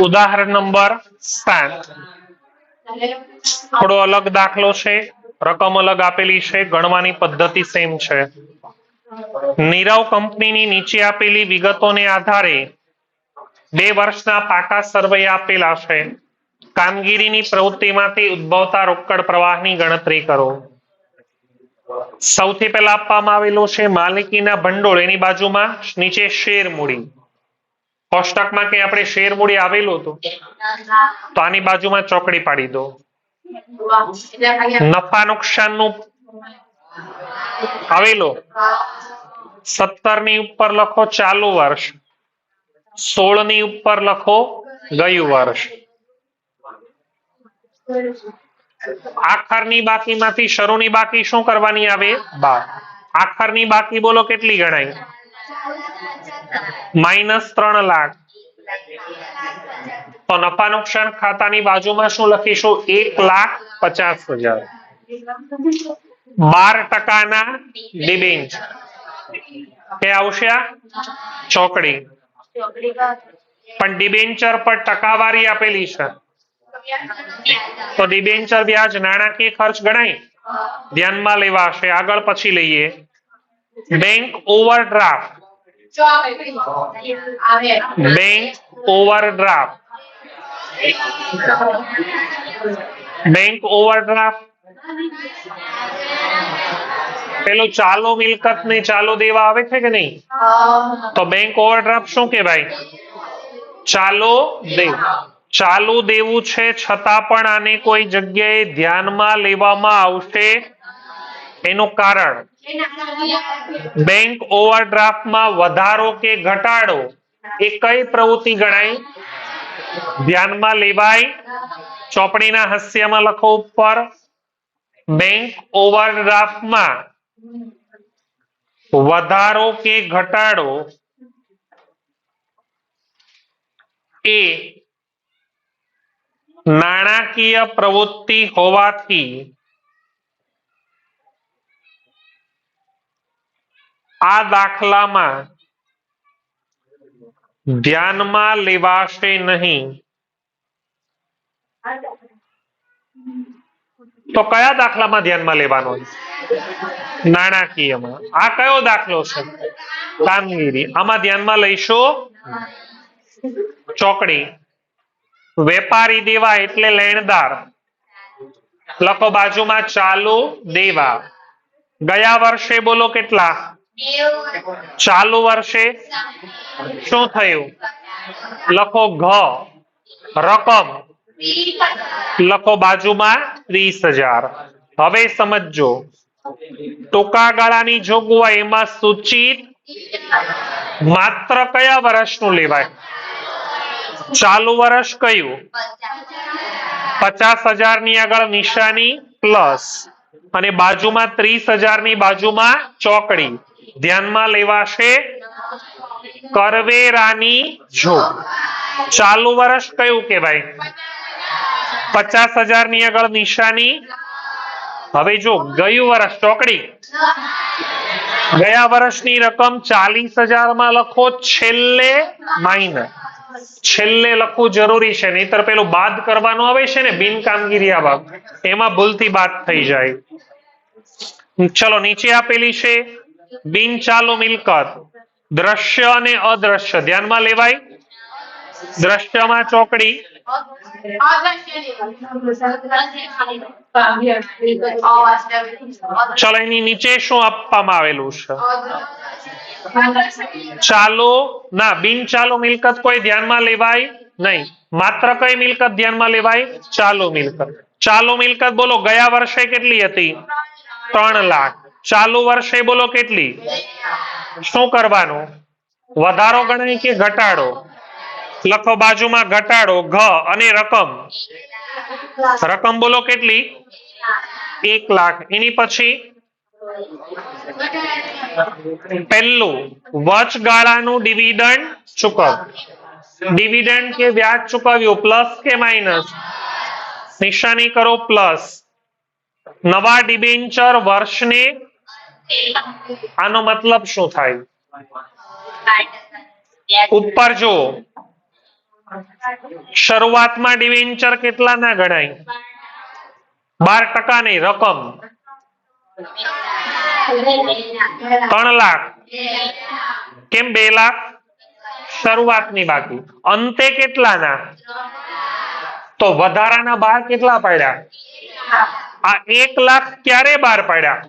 ઉદાહરણ નંબર સાત. થોડો અલગ દાખલો છે, રકમ અલગ આપેલી છે, ગણવાની પદ્ધતિ સેમ છે. નીરવ કંપનીની નીચે આપેલી વિગતોને આધારે બે વર્ષના પાકા સર્વે આપેલા છે. કામગીરીની પ્રવૃત્તિમાંથી ઉદ્ભવતા રોકડ પ્રવાહની ગણતરી કરો. સૌથી પહેલા આપવામાં આવેલું છે, માલિકીના ભંડોળ, એની બાજુમાં નીચે શેર મૂડી. કોષ્ટકમાં કે આપણે શેર મૂડી આવેલું હતું, તો આની બાજુમાં ચોકડી પાડી દો. નફા નુકસાનનું આવેલો. સત્તરની ઉપર લખો ચાલુ વર્ષ સોળની ઉપર લખો ગયું વર્ષ. આખરની બાકીમાંથી શરૂની બાકી શું કરવાની આવે? બાર. આખરની બાકી બોલો કેટલી ગણાય? માઇનસ ત્રણ લાખ. તો નફા નુકસાન ખાતાની બાજુમાં શું લખીશું? એક લાખ પચાસ હજાર. બાર ટકાના ડિબેન્ચ. કે આવશે ચોકડી. પણ ડિબેન્ચર પર ટકાવારી આપેલી છે. તો ડિબેન્ચર વ્યાજ નાણાકીય ખર્ચ ગણાય? ધ્યાનમાં લેવાશે આગળ પછી લઈએ. Bank overdraft bank overdraft bank overdraft પેલું ચાલુ મિલકત ને ચાલુ દેવા આવે છે કે નહીં? તો બેંક ઓવરડ્રાફ્ટ શું કહેવાય? ચાલુ દેવ. ચાલુ દેવું છે છતાં પણ આને કોઈ જગ્યાએ ધ્યાનમાં લેવામાં આવશે એનું કારણ? બેંક ઓવરડ્રાફ્ટમાં વધારો કે ઘટાડો, એ કઈ પ્રવૃત્તિ ગણાય? ધ્યાનમાં લેવાય, ચોપડીના હાસ્યમાં લખો ઉપર બેંક ઓવરડ્રાફ્ટમાં વધારો કે ઘટાડો એ નાણાકીય પ્રવૃત્તિ હોવાથી આ દાખલામાં ધ્યાનમાં લેવાશે નહીં. તો કયા દાખલામાં ધ્યાનમાં લેવાનો નાણાકીયમાં. આ કયો દાખલો છે? કામગીરી. આમાં ધ્યાનમાં લઈશું? ચોકડી. વેપારી દેવા એટલે લેણદાર. લખો બાજુમાં ચાલુ દેવા. ગયા વર્ષે બોલો કેટલા? ચાલુ વર્ષે શું થયું? લખો ઘ, રકમ. લખો બાજુમાં ત્રીસ હજાર. હવે સમજો ટૂંકા ગાળાની જોગવાઈ એમાં સૂચિત માત્ર કયા વર્ષનું લેવાય? ચાલુ વર્ષ કયું? પચાસ હજારની આગળ નિશાની પ્લસ. અને બાજુમાં ત્રીસ હજારની બાજુમાં ચોકડી. ધ્યાનમાં લેવાશે? કરવેરાની જો ચાલુ વર્ષ કયું કહેવાય? પચાસ હજારની આગળ નિશાની. હવે જો ગયું વર્ષ, ચોકડી. ગયા વર્ષની રકમ ચાલીસ હજારમાં લખો, છેલ્લે માઇનસ છેલ્લે લખવું જરૂરી છે, નહીતર પેલું બાદ કરવાનું આવે છે ને બિન કામગીરી આવક એમાં ભૂલથી બાદ થઈ જાય. ચલો, નીચે આપેલી છે. બિન મિલકત. દ્રશ્ય અને અદ્રશ્ય, ધ્યાનમાં લેવાય? દ્રશ્યમાં ચોકડી. ચલો, એની નીચે શું આપવામાં આવેલું છે? ચાલો, ના બિન ચાલુ મિલકત કોઈ ધ્યાનમાં લેવાય નહીં. માત્ર કઈ મિલકત ધ્યાનમાં લેવાય? ચાલુ મિલકત. ચાલુ મિલકત બોલો, ગયા વર્ષે કેટલી હતી? ત્રણ લાખ. ચાલુ વર્ષે બોલો કેટલી? શું કરવાનું? વધારો ગણાય કે ઘટાડો? લખો બાજુમાં ઘટાડો, ઘ અને રકમ. રકમ બોલો કેટલી? એક લાખ. એની પછી? પહેલું, વચગાળાનું ડિવિડન્ડ ચૂકવ. ડિવિડન્ડ કે વ્યાજ ચૂકવ્યું? પ્લસ કે માઇનસ? નિશાની કરો પ્લસ. નવા ડિબેન્ચર વર્ષને આનો મતલબ શું થાય? ઉપર જો શરૂઆતમાં ડિવેન્ચર કેટલા ના ગણાય? બાર ટકા ની રકમ. ત્રણ લાખ. કેમ બે લાખ? શરૂઆતની બાકી. અંતે કેટલાના? તો વધારાના બાર કેટલા પડ્યા? આ એક લાખ ક્યારે બાર પડ્યા?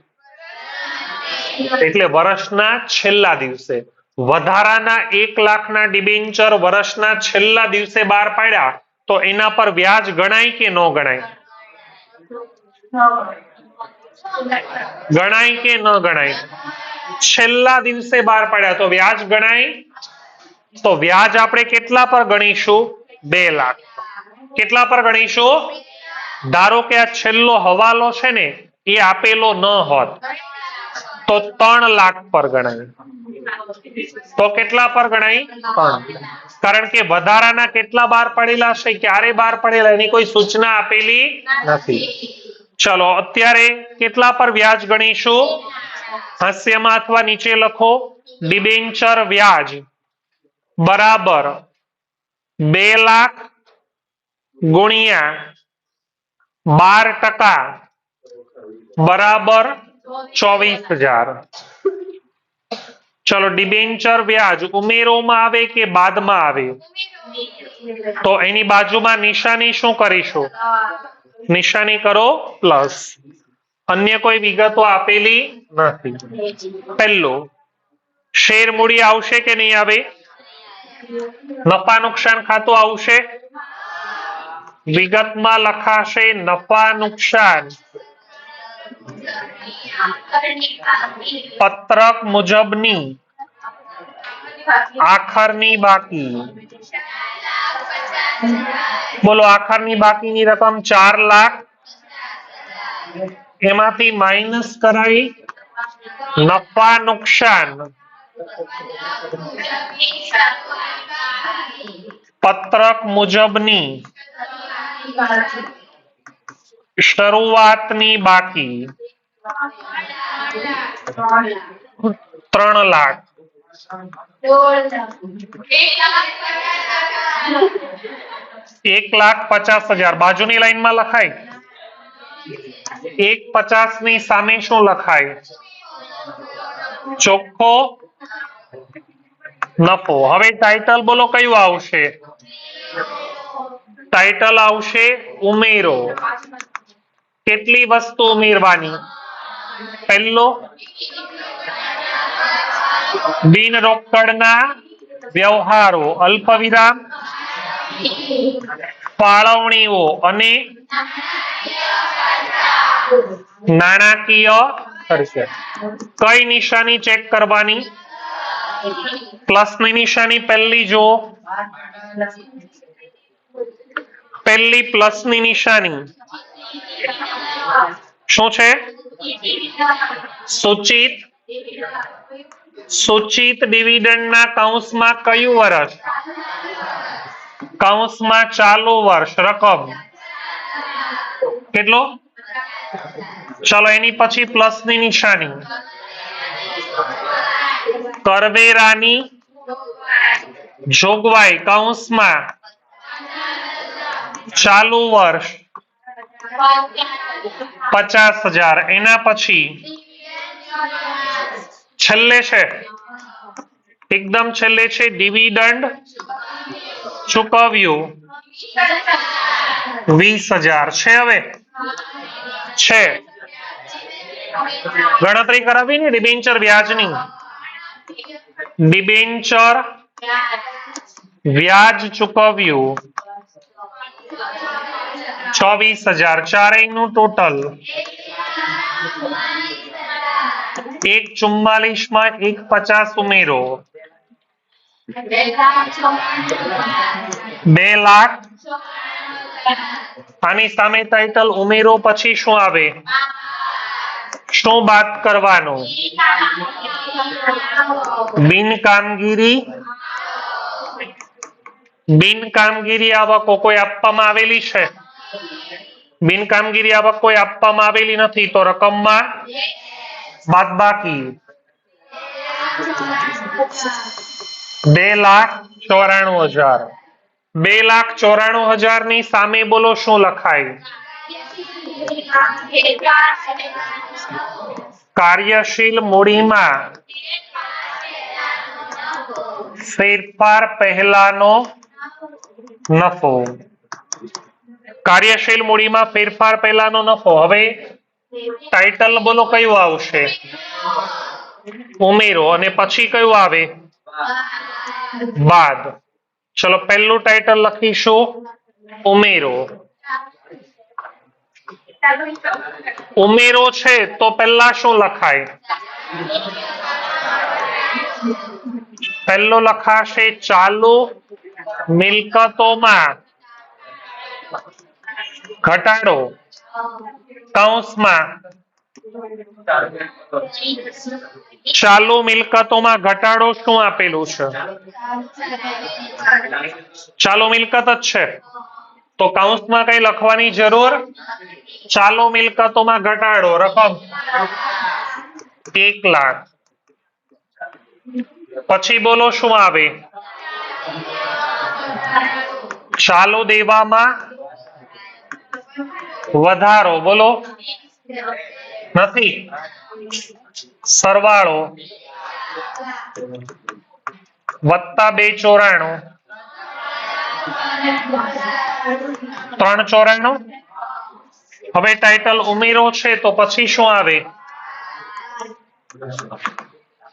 એટલે વર્ષના છેલ્લા દિવસે. વધારાના એક લાખના ડિબેન્ચર વર્ષના છેલ્લા દિવસે બહાર પાડ્યા તો એના પર વ્યાજ ગણાય કે ન ગણાય? ગણાય કે ન ગણાય? છેલ્લા દિવસે બહાર પાડ્યા તો વ્યાજ ગણાય? તો વ્યાજ આપણે કેટલા પર ગણીશું? બે લાખ. કેટલા પર ગણીશું? ધારો કે આ છેલ્લો હવાલો છે ને, એ આપેલો ન હોત. તો ત્રણ લાખ પર ગણાય. તો કેટલા પર ગણાય? ત્રણ. કારણ કે વધારાના કેટલા બાર પડેલા છે ક્યારે બાર પડેલા? એની કોઈ સૂચના આપેલી નથી. ચલો અત્યારે કેટલા પર વ્યાજ ગણીશું? હાસ્યમાં અથવા નીચે લખો. ડિબેન્ચર વ્યાજ બરાબર બે લાખ ગુણ્યા બાર ટકા બરાબર ચોવીસ હજાર. ચલો ડિબેન્ચર વ્યાજ ઉમેરોમાં આવે કે બાદમાં આવે? તો એની બાજુમાં નિશાની શું કરીશું? નિશાની કરો પ્લસ. અન્ય કોઈ વિગતો આપેલી નથી. પહેલું, શેર મૂડી આવશે કે નહીં આવે? નફા નુકસાન ખાતું આવશે? વિગતમાં લખાશે નફા નુકસાન. પત્રક મુજબની આખરની બાકી બોલો આખરની બાકીની રકમ ચાર લાખ એમાંથી માઇનસ કરાવી નફા નુકસાન પત્રક મુજબની શરૂઆતની બાકી ત્રણ લાખ. એક લાખ પચાસ હજાર. બાજુની લાઈનમાં લખાય. એક પચાસની સામે શું લખાય? ચોખ્ખો નફો. હવે ટાઇટલ બોલો કયું આવશે? ટાઇટલ આવશે ઉમેરો. કેટલી વસ્તુ ઉમેરવાની? પહેલો, બિન રોકડના વ્યવહારો અલ્પ વિરામ ફાળવણીઓ અને નાણાકીય કઈ નિશાની ચેક કરવાની? પ્લસની નિશાની પહેલી જો પહેલી પ્લસની નિશાની. શું છે? સૂચિત. સૂચિત ડિવિડન્ડ ના કૌંસમાં કયું વર્ષ? કૌંસમાં ચાલુ વર્ષ, રકમ. કેટલો? ચલો, એની પછી પ્લસની નિશાની. કરવેરાની જોગવાઈ કૌંસમાં ચાલુ વર્ષ. પચાસ હજાર એના પછી છેલ્લે છે એકદમ છેલ્લે છે ડિવિડન્ડ ચૂકવ્યું વીસ હજાર છે હવે છે ગણતરી કરાવી ને ડિબેન્ચર વ્યાજની ડિબેન્ચર વ્યાજ ચૂકવ્યું ચોવીસ હજાર ચારેયનું ટોટલ. એક ચુમ્માલીસમાં એક પચાસ ઉમેરો. બે લાખ. આની સામે ટાઇટલ ઉમેરો પછી શું આવે? શું બાદ કરવાનું? બિન કામગીરી. બિન કામગીરી આવકો કોઈ આપવામાં આવેલી છે? બિન કામગીરી આવક કોઈ આપવામાં આવેલી નથી, તો રકમમાં બાદબાકી બે લાખ ચોરાણું હજાર. બે લાખ ચોરાણું હજારની સામે બોલો શું લખાય? કાર્યશીલ મૂડીમાં ફેરફાર પહેલાનો નફો. કાર્યશીલ મૂડીમાં ફેરફાર પહેલાનો નફો. હવે ટાઇટલ બોલો કયું આવશે? ઉમેરો. અને પછી કયું આવે? બાદ. ચલો પહેલું ટાઇટલ લખીશું. ઉમેરો. ઉમેરો છે તો પહેલા શું લખાય? પહેલો લખાશે ચાલુ મિલકતોમાં. ઘટાડો કૌંસમાં ચાલુ મિલકતોમાં ઘટાડો શું આપેલું છે? ચાલુ મિલકત જ છે. તો કૌંસમાં કઈ લખવાની જરૂર? ચાલુ મિલકતોમાં ઘટાડો, રકમ. એક લાખ. પછી બોલો શું આવે? ચાલુ દેવામાં વધારો, બોલો. નથી. સરવાળો. વત્તા બે ચોરાણું. ત્રણ ચોરાણું. હવે ટાઇટલ ઉમેરો છે તો પછી શું આવે?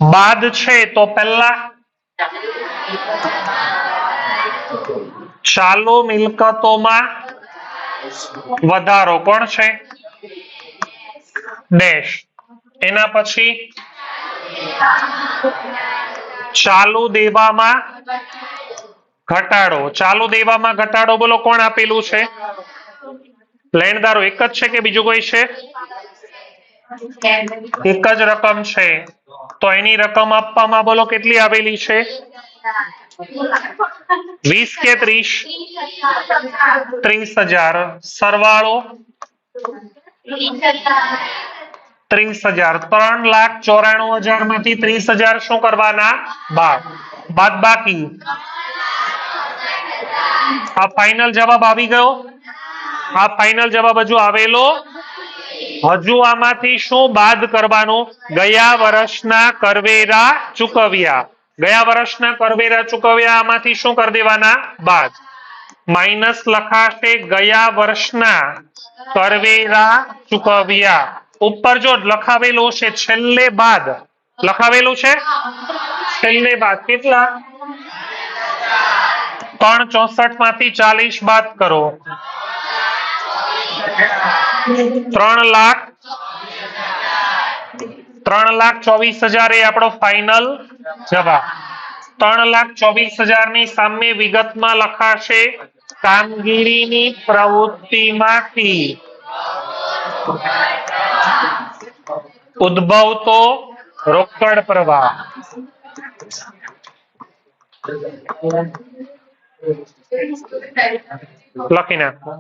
બાદ છે તો પહેલા ચાલુ મિલકતોમાં વધારો કોણ છે. ડેશ. એના પછી ચાલુ દેવામાં ઘટાડો. ચાલુ દેવામાં ઘટાડો બોલો કોણ આપેલું છે? લેણદારો એક જ છે કે બીજું કોઈ છે? એક જ રકમ છે. તો એની રકમ આપવામાં બોલો કેટલી આવેલી છે? વીસ કે ત્રીસ ત્રીસ હજાર સરવાળો ત્રીસ હજાર ત્રણ લાખ ચોરાણું હજારમાંથી ત્રીસ હજાર શું કરવાના બાદ બાદ બાકી આ ફાઇનલ જવાબ આવી ગયો આ ફાઇનલ જવાબ હજુ આવેલો હજુ આમાંથી શું બાદ કરવાનું ગયા વર્ષના કરવેરા ચૂકવ્યા ગયા વર્ષના કરવેરા ચૂકવ્યા, આમાંથી શું કરી દેવાના? બાદ. માઇનસ લખાશે, ગયા વર્ષના કરવેરા ચૂકવ્યા. ઉપર જો લખાવેલું છે, છેલ્લે બાદ. લખાવેલું છે? છેલ્લે બાદ. કેટલા? ત્રણ ચોસઠમાંથી ચાલીસ બાદ કરો. ત્રણ લાખ. ત્રણ લાખ ચોવીસ હજાર એ આપણો ફાઇનલ જવાબ. ત્રણ લાખ ચોવીસ હજારની સામે વિગતમાં લખાશે કામગીરીની પ્રવૃત્તિમાંથી. ઉદ્ભવતો રોકડ પ્રવાહ. લખી નાખો.